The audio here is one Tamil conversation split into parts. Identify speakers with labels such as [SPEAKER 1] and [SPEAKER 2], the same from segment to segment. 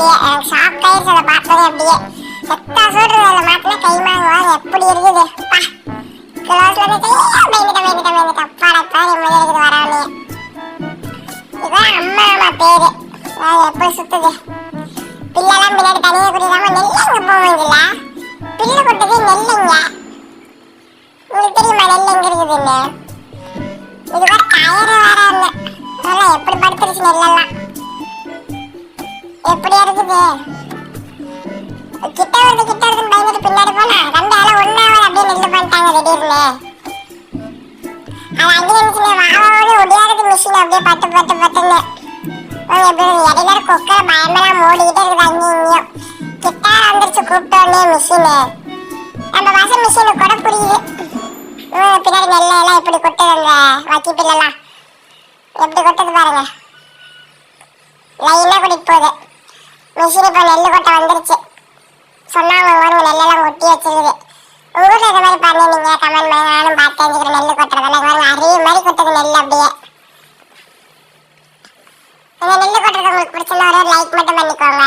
[SPEAKER 1] தெரியல ஒரு எனக்கு ஷாக் ஆயிடுச்சு அதை பார்த்ததே அப்படியே எத்தா சொல்றது அதில் மாத்தினா கை மாங்க எப்படி இருக்குது? பா. கிளாஸ்ல இருந்து பயந்துட்டேன் பயந்துட்டேன் பயந்துட்டேன் அப்பாடா அப்பா நிம்மதி இருக்குது வரவனே இதான் அம்மா அம்மா பேரு. அது எப்படி சுத்துது? பிள்ளைலாம் பின்னாடி தனியாக குடிக்காம நெல் எங்க போவீங்களா பில்லு கொட்டது நெல்லுங்க. உங்களுக்கு தெரியுமா நெல் எங்க இருக்குதுன்னு? இது வேற டயர் வேற இல்ல அதெல்லாம் எப்படி படுத்துருச்சு நெல்லெல்லாம். எப்படி இருக்குது? கிட்ட வருது கிட்ட வருதுன்னு பயந்துட்டு பின்னாடி போனா ரெண்டு ஆள ஒன்னாவது அப்படியே நெல்லு பண்ணிட்டாங்க திடீர்னு. அது அங்கே இருந்துச்சுன்னு வாவோடு ஒடியாருது மிஷின் அப்படியே பட்டு பட்டு பட்டுன்னு. எப்படி இடையில குக்கர் பயமெல்லாம் ஓடிக்கிட்டே இருக்குது அங்கேயும் இங்கேயும். கிட்ட வந்துருச்சு கூப்பிட்டோன்னே மிஷினு நம்ம வாசல் மிஷினு கூட புரியுது. பின்னாடி நெல்லை எல்லாம் எப்படி கொட்டுது அந்த வக்கி பில்லெல்லாம்? எப்படி கொட்டுது பாருங்க. லைனாக கூட்டிட்டு போகுது. மிஷின் இப்போ நெல் கொட்டை வந்துருச்சு. சொன்னாங்க பாருங்க நெல்லெல்லாம் கொட்டி வச்சிருக்குது. ஊரில் இது மாதிரி பண்ணிருந்தீங்க கமெண்ட் பண்ணி நானும் பார்த்து தெரிஞ்சுக்கிறேன் நெல் கொட்டுறதெல்லாம் பாருங்க அருவி மாதிரி கொட்டுது நெல் அப்படியே. இந்த நெல் கொட்டுறது உங்களுக்கு பிடிச்சதுன்னா ஒரு லைக் மட்டும் பண்ணிக்கோங்க.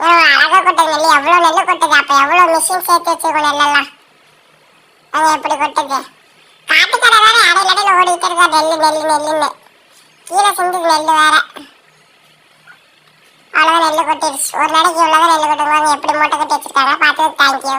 [SPEAKER 1] அழகாக அழகா கொட்டது நெல் எவ்வளோ நெல் கொட்டுது? அப்போ எவ்வளோ மிஷின் சேர்த்து வச்சுருக்கோம் நெல்லெல்லாம்? அது எப்படி கொட்டுது? காட்டுக்கடை வேறு இடையில இடையில ஓடிக்கிட்டு இருக்கா நெல் நெல் நெல்லுன்னு. கீழே சிந்துது நெல் வேறு. நெல் கொட்டிடுச்சு ஒரு நாளைக்கு இவ்வளோதான் நெல் கொட்டுவாங்க எப்படி மூட்டை கட்டி வச்சிருக்காங்க பார்த்தது தேங்க்யூ